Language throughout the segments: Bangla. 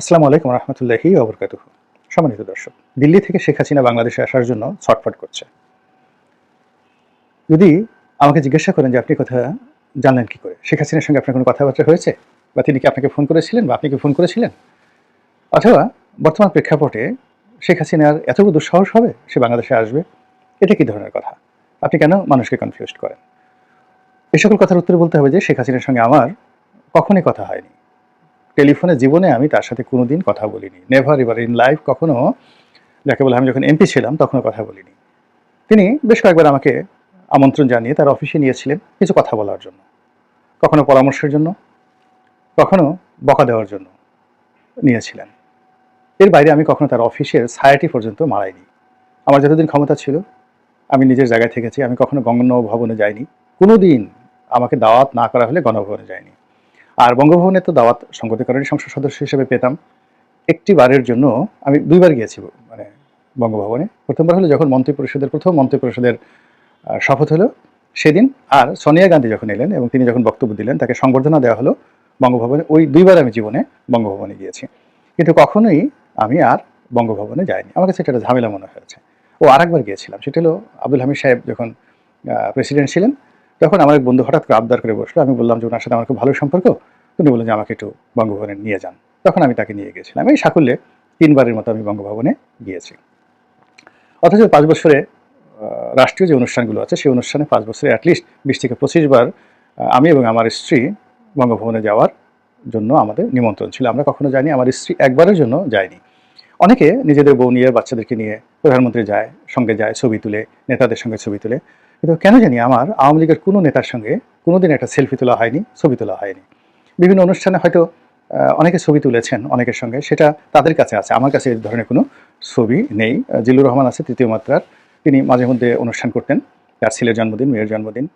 আসসালামু আলাইকুম রহমতুল্লাহি অবরকাত সম্মানিত দর্শক, দিল্লি থেকে শেখ হাসিনা বাংলাদেশে আসার জন্য ছটফট করছে। যদি আমাকে জিজ্ঞাসা করেন যে আপনি কথা জানলেন কি করে? শেখ হাসিনার সঙ্গে আপনার কোনো কথাবার্তা হয়েছে? বা তিনি কি আপনাকে ফোন করেছিলেন বা আপনি কি ফোন করেছিলেন? অথবা বর্তমান প্রেক্ষাপটে শেখ হাসিনার এত বড় দুঃসাহস হবে সে বাংলাদেশে আসবে? এটা কি ধরনের কথা? আপনি কেন মানুষকে কনফিউজ করেন? এই সকল কথার উত্তরে বলতে হবে যে শেখ হাসিনার সঙ্গে আমার কখনই কথা হয়নি। টেলিফোনে জীবনে আমি তার সাথে কোনোদিন কথা বলিনি। নেভার এভার ইন লাইফ কখনো যাকে বলে আমি যখন এমপি ছিলাম তখনও কথা বলিনি। তিনি বেশ কয়েকবার আমাকে আমন্ত্রণ জানিয়ে তার অফিসে নিয়েছিলেন কিছু কথা বলার জন্য। কখনো পরামর্শের জন্য, কখনো বকা দেওয়ার জন্য নিয়েছিলেন। এর বাইরে আমি কখনো তার অফিসের ছায়াটি পর্যন্ত মারাইনি। আমার যতদিন ক্ষমতা ছিল, আমি নিজের জায়গায় থেকেছি, আমি কখনো গণভবনে যাইনি। কোনো দিন আমাকে দাওয়াত না করা হলে গণভবনে যাইনি। আর বঙ্গভবনে তো দাওয়াত সংগতিকরণী সংসদ সদস্য হিসেবে পেতাম। একটি বারের জন্য আমি দুইবার গিয়েছি মানে বঙ্গভবনে। প্রথমবার হলো যখন মন্ত্রী পরিষদের প্রথম মন্ত্রী পরিষদের শপথ হলো সেদিন। আর সোনিয়া গান্ধী যখন এলেন এবং তিনি যখন বক্তব্য দিলেন, তাকে সংবর্ধনা দেওয়া হলো বঙ্গভবনে। ওই দুইবার আমি জীবনে বঙ্গভবনে গিয়েছি। কিন্তু কখনোই আমি আর বঙ্গভবনে যাইনি। আমার কাছে একটা ঝামেলা মনে হয়েছে। ও আরেকবার গিয়েছিলাম। সেটা হলো আব্দুল হামিদ সাহেব যখন প্রেসিডেন্ট ছিলেন তখন আমার এক বন্ধু হঠাৎ করে আবদার করে বসল। আমি বললাম যে, ওনার সাথে আমার খুব ভালো সম্পর্ক। উনি বললেন যে, আমাকে একটু বঙ্গভবনে নিয়ে যান। তখন আমি তাকে নিয়ে গেছিলাম। এই সাকুল্যে তিনবারের মতো আমি বঙ্গভবনে গিয়েছি। অথচ পাঁচ বছরে রাষ্ট্রীয় যে অনুষ্ঠানগুলো আছে, সেই অনুষ্ঠানে পাঁচ বছরে অ্যাটলিস্ট বিশ থেকে পঁচিশ বার আমি এবং আমার স্ত্রী বঙ্গভবনে যাওয়ার জন্য আমাদের নিমন্ত্রণ ছিল। আমরা কখনো যাইনি, আমার স্ত্রী একবারের জন্য যায়নি। অনেকে নিজেদের বউ নিয়ে, বাচ্চাদেরকে নিয়ে প্রধানমন্ত্রী যায়, সঙ্গে যায়, ছবি তুলে, নেতাদের সঙ্গে ছবি তুলে। কিন্তু কেন জানি আমার আওয়ামী লীগের কোনো নেতার সঙ্গে কোনোদিন একটা সেলফি তোলা হয়নি, ছবি তোলা হয়নি। বিভিন্ন অনুষ্ঠানে হয়তো অনেকে ছবি তুলেছেন অনেকের সঙ্গে, সেটা তাদের কাছে আছে। আমার কাছে এই ধরনের কোনো ছবি নেই। জিল্লুর রহমান আছে, তৃতীয় মাত্রার। তিনি মাঝে মধ্যে অনুষ্ঠান করতেন। তার ছেলের জন্মদিন, মেয়ের জন্মদিন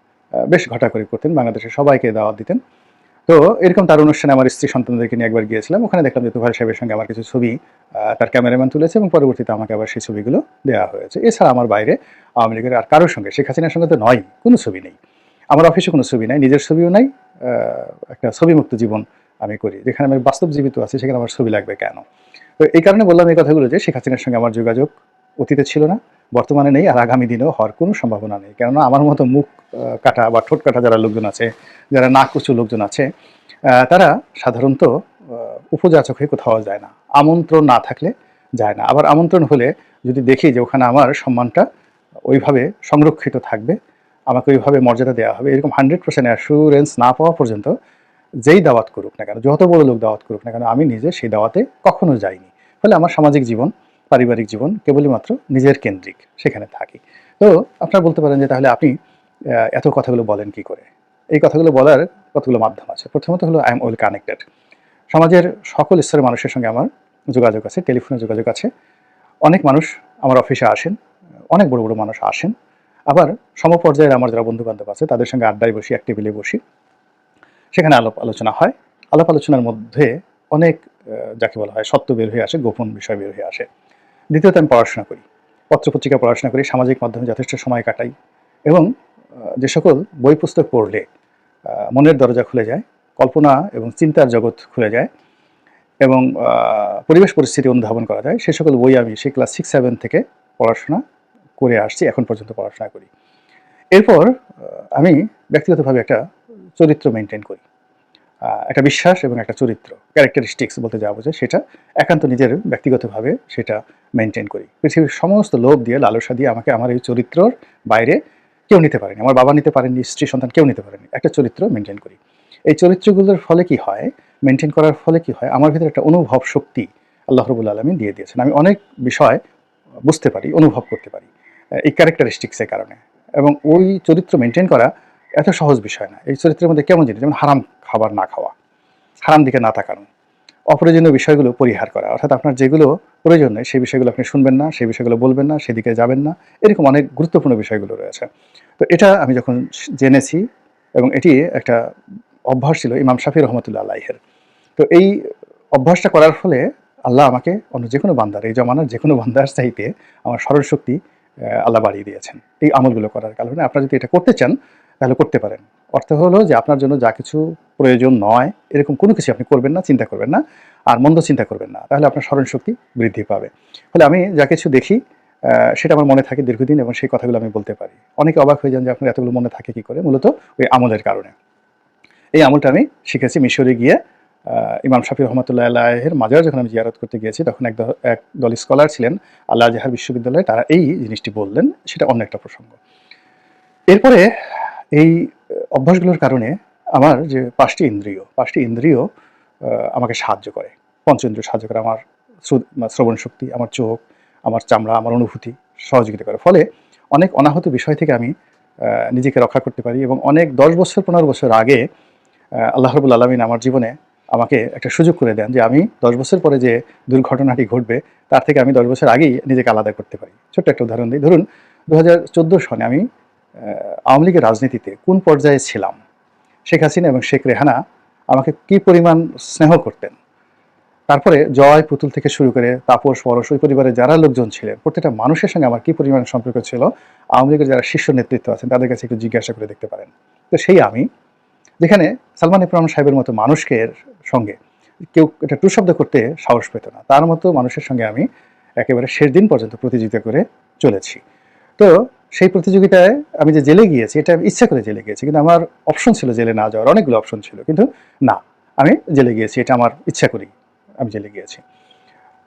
বেশ ঘটা করে করতেন। বাংলাদেশের সবাইকে দাওয়াত দিতেন। তো এরকম তার অনুষ্ঠানে আমার স্ত্রী সন্তানদেরকে নিয়ে একবার গিয়েছিলাম। ওখানে দেখলাম যে তুফাল সাহেবের সঙ্গে আমার কিছু ছবি তার ক্যামেরাম্যান তুলেছে এবং পরবর্তীতে আমাকে আবার সেই ছবিগুলো দেওয়া হয়েছে। এছাড়া আমার বাইরে আওয়ামী লীগের আর কারোর সঙ্গে শেখ হাসিনার সঙ্গে তো নয় কোনো ছবি নেই। আমার অফিসে কোনো ছবি নাই নিজের ছবিও নাই একটা ছবিমুক্ত জীবন আমি করি। যেখানে আমি বাস্তব জীবিত আছি সেখানে আমার ছবি লাগবে কেন? তো এই কারণে বললাম এই কথাগুলো যে শেখ হাসিনার সঙ্গে আমার যোগাযোগ অতীতে ছিল না বর্তমানে নেই আর আগামী দিনেও হওয়ার কোনো সম্ভাবনা নেই। কেননা আমার মতো মুখ কাটা বা ঠোঁট কাটা যারা লোকজন আছে যারা নাক উঁচু লোকজন আছে তারা সাধারণত আহ, উপযাচক হয়ে কোথাও যায় না। আমন্ত্রণ না থাকলে যায় না। আবার আমন্ত্রণ হলে যদি দেখি যে ওখানে আমার সম্মানটা ওইভাবে সংরক্ষিত থাকবে। আমাকে ওইভাবে মর্যাদা দেওয়া হবে। এরকম হান্ড্রেড পার্সেন্ট অ্যাসুরেন্স না পাওয়া পর্যন্ত যেই দাওয়াত করুক না কেন, যত বড় লোক দাওয়াত করুক না কেন, আমি নিজে সেই দাওয়াতে কখনো যাইনি। ফলে আমার সামাজিক জীবন, পারিবারিক জীবন কেবলই মাত্র নিজের কেন্দ্রিক, সেখানে থাকি। তো আপনারা বলতে পারেন যে তাহলে আপনি এত কথাগুলো বলেন কি করে? এই কথাগুলো বলার কতগুলো মাধ্যম আছে? প্রথমত হলো আই এম ওয়েল কানেক্টেড সমাজের সকল স্তরের মানুষের সঙ্গে আমার যোগাযোগ আছে, টেলিফোনে যোগাযোগ আছে। অনেক মানুষ আমার অফিসে আসেন। অনেক বড় বড় মানুষ আসেন। আবার সমপর্যায়ের আমার যারা বন্ধু বান্ধব আছে, তাদের সঙ্গে আড্ডায় বসি, এক টেবিলে বসি। সেখানে আলাপ আলোচনা হয়। আলাপ আলোচনার মধ্যে অনেক যাকে বলা হয়, সত্য বের হয়ে আসে, গোপন বিষয় বের হয়ে আসে। দ্বিতীয়ত আমি পড়াশোনা করি। পত্রপত্রিকা পড়াশোনা করি, সামাজিক মাধ্যমে যথেষ্ট সময় কাটাই এবং যে সকল বই পুস্তক পড়লে মনের দরজা খুলে যায়, কল্পনা এবং চিন্তার জগৎ খুলে যায় এবং পরিবেশ পরিস্থিতি অনুধাবন করা যায়। সে সকল বই আমি সেই ক্লাস সিক্স সেভেন থেকে পড়াশোনা করে আসছি, এখন পর্যন্ত পড়াশোনা করি। এরপর আমি ব্যক্তিগতভাবে একটা চরিত্র মেনটেন করি। একটা বিশ্বাস এবং একটা চরিত্র ক্যারেক্টারিস্টিক্স বলতে যা বোঝে সেটা একান্ত নিজের ব্যক্তিগতভাবে সেটা মেনটেন করি। পৃথিবীর সমস্ত লোভ দিয়ে, লালসা দিয়ে আমাকে আমার এই চরিত্রর বাইরে কেউ নিতে পারেনি। আমার বাবা নিতে পারেনি স্ত্রী, সন্তান কেউ নিতে পারেনি একটা চরিত্র মেনটেন করি। এই চরিত্রগুলোর ফলে কি হয়? মেনটেন করার ফলে কি হয়? আমার ভিতরে একটা অনুভব শক্তি আল্লাহ রবুল আলমী দিয়ে দিয়েছেন। আমি অনেক বিষয় বুঝতে পারি, অনুভব করতে পারি। এই ক্যারেক্টারিস্টিক্সের কারণে। এবং ওই চরিত্র মেনটেন করা এত সহজ বিষয় না। এই চরিত্রের মধ্যে কেমন জিনিস? যেমন হারাম খাবার না খাওয়া, হারাম দিকে না তাকানো, অপ্রয়োজনীয় বিষয়গুলো পরিহার করা। অর্থাৎ আপনার যেগুলো প্রয়োজন নেই, সেই বিষয়গুলো আপনি শুনবেন না, সেই বিষয়গুলো বলবেন না, সেদিকে যাবেন না, এরকম অনেক গুরুত্বপূর্ণ বিষয়গুলো রয়েছে। তো এটা আমি যখন জেনেছি এবং এটি একটা অভ্যাস ছিল ইমাম শাফি রহমতুল্লাহ আল্লাহের তো এই অভ্যাসটা করার ফলে আল্লাহ আমাকে অন্য যে কোনো বান্দার, এই জমানার যে কোনো বান্দার চাইতে আমার স্মরণশক্তি আল্লাহ বাড়িয়ে দিয়েছেন। এই আমলগুলো করার কারণে আপনারা যদি এটা করতে চান, তাহলে করতে পারেন। অর্থ হলো যে আপনার জন্য যা কিছু প্রয়োজন নয়, এরকম কোনো কিছু আপনি করবেন না, চিন্তা করবেন না, আর মন্দ চিন্তা করবেন না। তাহলে আপনার স্মরণ শক্তি বৃদ্ধি পাবে। ফলে আমি যা কিছু দেখি সেটা আমার মনে থাকে দীর্ঘদিন এবং সেই কথাগুলো আমি বলতে পারি। অনেকে অবাক হয়ে যান যে আপনার এতগুলো মনে থাকে কি করে, মূলত ওই আমলের কারণে। এই আমলটা আমি শিখেছি মিশরে গিয়ে ইমাম শাফি রহমতুল্লাহ আল্লাহের মাজার যখন আমি জিয়ারত করতে গিয়েছি, তখন এক এক দল স্কলার ছিলেন আল্লাহ জাহার বিশ্ববিদ্যালয়ে। তারা এই জিনিসটি বললেন, সেটা অন্য একটা প্রসঙ্গ। এরপরে এই অভ্যাসগুলোর কারণে আমার যে পাঁচটি ইন্দ্রিয় পাঁচটি ইন্দ্রিয় আমাকে সাহায্য করে। পঞ্চেন্দ্রিয় সাহায্য করে আমার শ্রু- শ্রবণ শক্তি, আমার চোখ, আমার চামড়া, আমার অনুভূতি সহযোগিতা করে। ফলে অনেক অনাহত বিষয় থেকে আমি নিজেকে রক্ষা করতে পারি এবং অনেক দশ বছর, পনেরো বছর আগে আল্লাহ রবুল আলমিন আমার জীবনে আমাকে একটা সুযোগ করে দেন যে আমি দশ বছর পরে যে দুর্ঘটনাটি ঘটবে, তার থেকে আমি দশ বছর আগেই নিজেকে আলাদা করতে পারি। ছোট্ট একটা উদাহরণ দিই। ধরুন দু হাজার চোদ্দ সনে আমি আওয়ামী লীগের রাজনীতিতে কোন পর্যায়ে ছিলাম? শেখ হাসিনা এবং শেখ রেহানা আমাকে কি পরিমাণ স্নেহ করতেন? তারপরে জয় পুতুল থেকে শুরু করে তাপস, পরশ, ওই পরিবারের যারা লোকজন ছিলেন, প্রত্যেকটা মানুষের সঙ্গে আমার কি পরিমাণ সম্পর্ক ছিল? আওয়ামী লীগের যারা শীর্ষ নেতৃত্ব আছেন, তাদের কাছে একটু জিজ্ঞাসা করে দেখতে পারেন। তো সেই আমি যেখানে সালমান ইফরান সাহেবের মতো মানুষকে সঙ্গে কেউ এটা টু শব্দ করতে সাহস পেত না। তার মতো মানুষের সঙ্গে আমি একেবারে শেষ দিন পর্যন্ত প্রতিযোগিতা করে চলেছি। তো সেই প্রতিযোগিতায় আমি যে জেলে গিয়েছি, এটা আমি ইচ্ছা করে জেলে গিয়েছি, কিন্তু আমার অপশন ছিল জেলে না যাওয়ার, অনেকগুলো অপশন ছিল, কিন্তু না, আমি জেলে গিয়েছি, এটা আমার ইচ্ছা করি আমি জেলে গিয়েছি।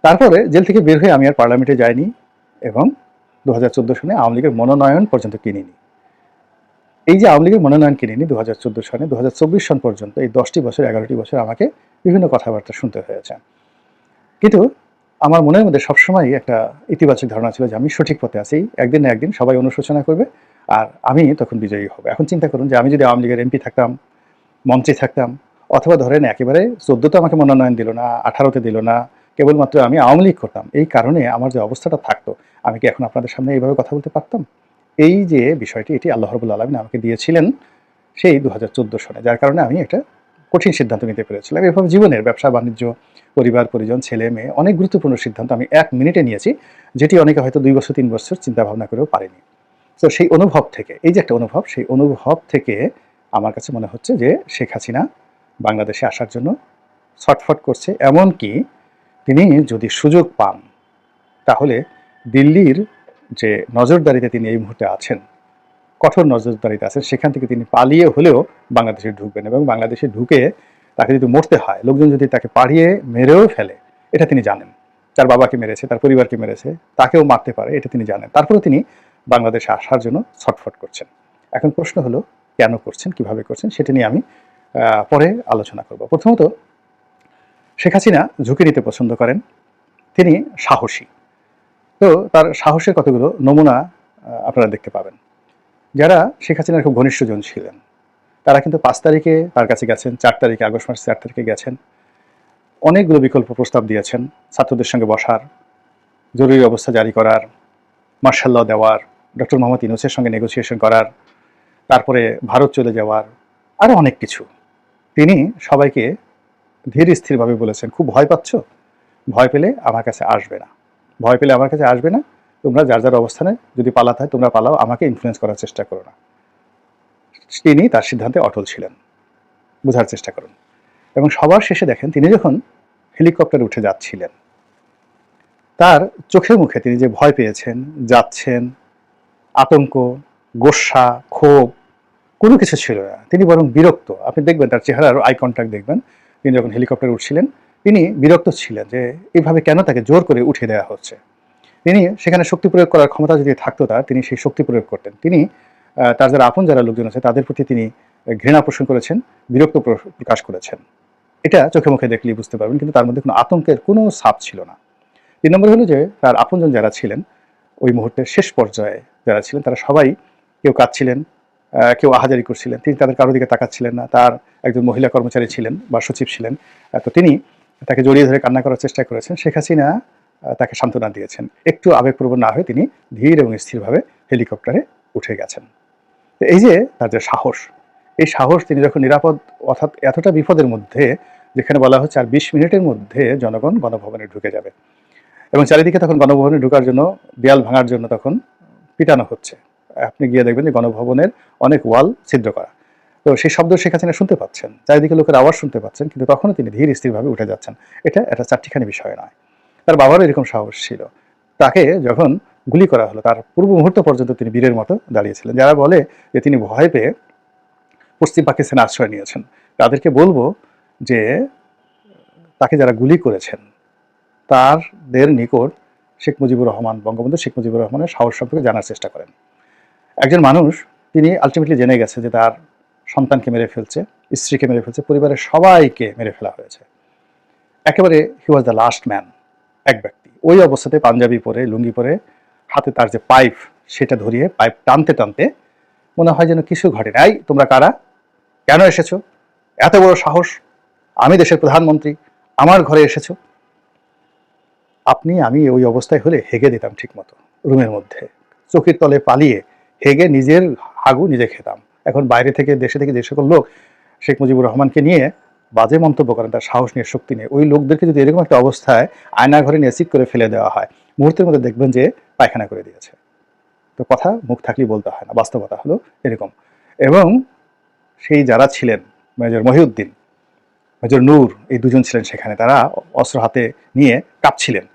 তারপরে জেল থেকে বের হয়ে আমি আর পার্লামেন্টে যাইনি এবং দু হাজার চোদ্দ সনে আওয়ামী লীগের মনোনয়ন পর্যন্ত কিনিনি। এই যে আওয়ামী লীগের মনোনয়ন কিনিনি দু হাজার চোদ্দ দু হাজার চব্বিশ সন পর্যন্ত এই দশটি বছর, এগারোটি বছর আমাকে বিভিন্ন কথাবার্তা শুনতে হয়েছে। কিন্তু আমার মনের মধ্যে সবসময় একটা ইতিবাচক ধারণা ছিল যে আমি সঠিক পথে আছি, একদিন না একদিন সবাই অনুশোচনা করবে আর আমি তখন বিজয়ী হব। এখন চিন্তা করুন যে আমি যদি আওয়ামী লীগের এমপি থাকতাম, মন্ত্রী থাকতাম, অথবা ধরেন একেবারে চোদ্দোতে আমাকে মনোনয়ন দিল না আঠারোতে দিল না, কেবলমাত্র আমি আওয়ামী লীগ করতাম, এই কারণে আমার যে অবস্থাটা থাকতো, আমি কি এখন আপনাদের সামনে এইভাবে কথা বলতে পারতাম? এই যে বিষয়টি, এটি আল্লাহ রবুল আলমিন আমাকে দিয়েছিলেন সেই দু হাজার চোদ্দ সনে, যার কারণে আমি একটা কঠিন সিদ্ধান্ত নিতে পেরেছিলাম। এভাবে জীবনের ব্যবসা, বাণিজ্য, পরিবার, পরিজন, ছেলে, মেয়ে, অনেক গুরুত্বপূর্ণ সিদ্ধান্ত আমি এক মিনিটে নিয়েছি, যেটি অনেকে হয়তো দুই বছর, তিন বছর চিন্তা ভাবনা করেও পারেনি। তো সেই অনুভব থেকে, এই যে একটা অনুভব, সেই অনুভব থেকে আমার কাছে মনে হচ্ছে যে শেখ হাসিনা বাংলাদেশে আসার জন্য ছটফট করছে। এমনকি তিনি যদি সুযোগ পান, তাহলে দিল্লির যে নজরদারিতে তিনি এই মুহূর্তে আছেন, কঠোর নজরদারিতে আছেন, সেখান থেকে তিনি পালিয়ে হলেও বাংলাদেশে ঢুকবেন এবং বাংলাদেশে ঢুকে তাকে যদি মরতে হয়, লোকজন যদি তাকে পাড়িয়ে মেরেও ফেলে, এটা তিনি জানেন। তার বাবাকে মেরেছে, তার পরিবারকে মেরেছে, তাকেও মারতে পারে, এটা তিনি জানেন। তারপরে তিনি বাংলাদেশে আসার জন্য ছটফট করছেন। এখন প্রশ্ন হলো, কেন করছেন, কীভাবে করছেন, সেটা নিয়ে আমি পরে আলোচনা করব। প্রথমত, শেখ হাসিনা ঝুঁকি নিতে পছন্দ করেন। তিনি সাহসী। তো তার সাহসের কতগুলো নমুনা আপনারা দেখতে পাবেন। যারা শেখ হাসিনার খুব ঘনিষ্ঠজন ছিলেন, তারা কিন্তু পাঁচ তারিখে তার কাছে গেছেন, চার তারিখে, আগস্ট মাসের চার তারিখে গেছেন। অনেকগুলো বিকল্প প্রস্তাব দিয়েছেন, ছাত্রদের সঙ্গে বসার, জরুরি অবস্থা জারি করার মার্শাল্লাহ দেওয়ার ডক্টর মোহাম্মদ ইনুসের সঙ্গে নেগোসিয়েশন করার, তারপরে ভারত চলে যাওয়ার আরও অনেক কিছু। তিনি সবাইকে ধীর স্থিরভাবে বলেছেন, খুব ভয় পাচ্ছ? ভয় পেলে আমার কাছে আসবে না। ভয় পেলে আমার কাছে আসবে না। তোমরা যার যার অবস্থানে যদি পালাতে হয় তোমরা পালাও, আমাকে ইনফ্লুয়েন্স করার চেষ্টা করো না। তিনি তার সিদ্ধান্তে অটল ছিলেন। বোঝার চেষ্টা করুন। এবং সবার শেষে দেখেন, তিনি যখন হেলিকপ্টারে উঠে যাচ্ছিলেন, তার চোখে মুখে তিনি যে ভয় পেয়েছেন, যাচ্ছেন, আতঙ্ক, গোসা, ক্ষোভ, কোনো কিছু ছিল না। তিনি বরং বিরক্ত। আপনি দেখবেন, তার চেহারার আই কন্ট্যাক্ট দেখবেন। তিনি যখন হেলিকপ্টারে উঠছিলেন তিনি বিরক্ত ছিলেন যে এইভাবে কেন তাকে জোর করে উঠে দেওয়া হচ্ছে। তিনি সেখানে শক্তি প্রয়োগ করার ক্ষমতা যদি থাকতো তার, তিনি সেই শক্তি প্রয়োগ করতেন। তিনি তার যারা আপন যারা লোকজন আছে, তাদের প্রতি তিনি ঘৃণা পোষণ করেছেন, বিরক্ত প্র- প্রকাশ করেছেন। এটা চোখে মুখে দেখলেই বুঝতে পারবেন, কিন্তু তার মধ্যে কোনো আতঙ্কের কোনো ছাপ ছিল না। তিন নম্বর হলো যে, তার আপনজন যারা ছিলেন, ওই মুহূর্তের শেষ পর্যায়ে যারা ছিলেন, তারা সবাই কেউ কাঁদছিলেন কেউ আহাজারি করছিলেন, তিনি তাদের কারও দিকে তাকাচ্ছিলেন না, তার একজন মহিলা কর্মচারী ছিলেন বা সচিব ছিলেন। তো তিনি তাকে জড়িয়ে ধরে কান্না করার চেষ্টা করেছেন। শেখ হাসিনা তাকে সান্ত্বনা দিয়েছেন। একটু আবেগপ্রবণ না হয়ে তিনি ধীর এবং স্থিরভাবে হেলিকপ্টারে উঠে গেছেন। এই যে তার যে সাহস, এই সাহস তিনি যখন নিরাপদ, অর্থাৎ এতটা বিপদের মধ্যে, যেখানে বলা হচ্ছে আর বিশ মিনিটের মধ্যে জনগণ গণভবনে ঢুকে যাবে এবং চারিদিকে তখন গণভবনে ঢুকার জন্য, দেয়াল ভাঙার জন্য তখন পিটানো হচ্ছে। আপনি গিয়ে দেখবেন যে গণভবনের অনেক ওয়াল ছিদ্র করা। তো সেই শব্দ শেখ হাসিনা শুনতে পাচ্ছেন, চারিদিকে লোকের আওয়াজ শুনতে পাচ্ছেন, কিন্তু তখনও তিনি ধীর স্থিরভাবে উঠে যাচ্ছেন। এটা একটা চারটিখানি বিষয় নয়। তার বাবারও এরকম সাহস ছিল। তাকে যখন গুলি করা হলো, তার পূর্ব মুহূর্ত পর্যন্ত তিনি বীরের মতো দাঁড়িয়েছিলেন। যারা বলে যে তিনি ভয় পেয়ে পশ্চিম পাকিস্তানে আশ্রয় নিয়েছেন, তাদেরকে বলব যে তাকে যারা গুলি করেছেন তাদের নিকট শেখ মুজিবুর রহমান, বঙ্গবন্ধু শেখ মুজিবুর রহমানের সাহস সম্পর্কে জানার চেষ্টা করেন। একজন মানুষ, তিনি আলটিমেটলি জেনে গেছে যে তার সন্তানকে মেরে ফেলছে, স্ত্রীকে মেরে ফেলছে, পরিবারের সবাইকে মেরে ফেলা হয়েছে। একেবারে he was the last man এক ব্যক্তি। ওই অবস্থাতে পাঞ্জাবি পরে, লুঙ্গি পরে, হাতে তার যে পাইপ, সেটা ধরিয়ে পাইপ টানতে টানতে মনে হয় যেন কিছু ঘটে নাই। তোমরা কারা? কেন এসেছ? এত বড় সাহস? আমি দেশের প্রধানমন্ত্রী, আমার ঘরে এসেছ? আপনি, আমি ওই অবস্থায় হলে হেগে দিতাম ঠিকমতো, রুমের মধ্যে। চোখের তলে পালিয়ে হেগে নিজের হাগু নিজে খেতাম। এখন বাইরে থেকে দেশে থেকে যে সকল লোক শেখ মুজিবুর রহমানকে নিয়ে বাজে মন্তব্য করেন, তার সাহস নিয়ে শক্তি নিয়ে, ওই লোকদেরকে যদি এরকম একটা অবস্থায় আয়না ঘরে নিয়ে করে ফেলে দেওয়া হয়, মুহূর্তের মধ্যে দেখবেন যে পায়খানা করে দিয়েছে। তো কথা মুখ থাকলেই বলতে হয় না, বাস্তবতা হলো এরকম। এবং সেই যারা ছিলেন, মেজর মহিউদ্দিন, মেজর নূর, এই দুজন ছিলেন সেখানে, তারা অস্ত্র হাতে নিয়ে কাঁপছিলেন।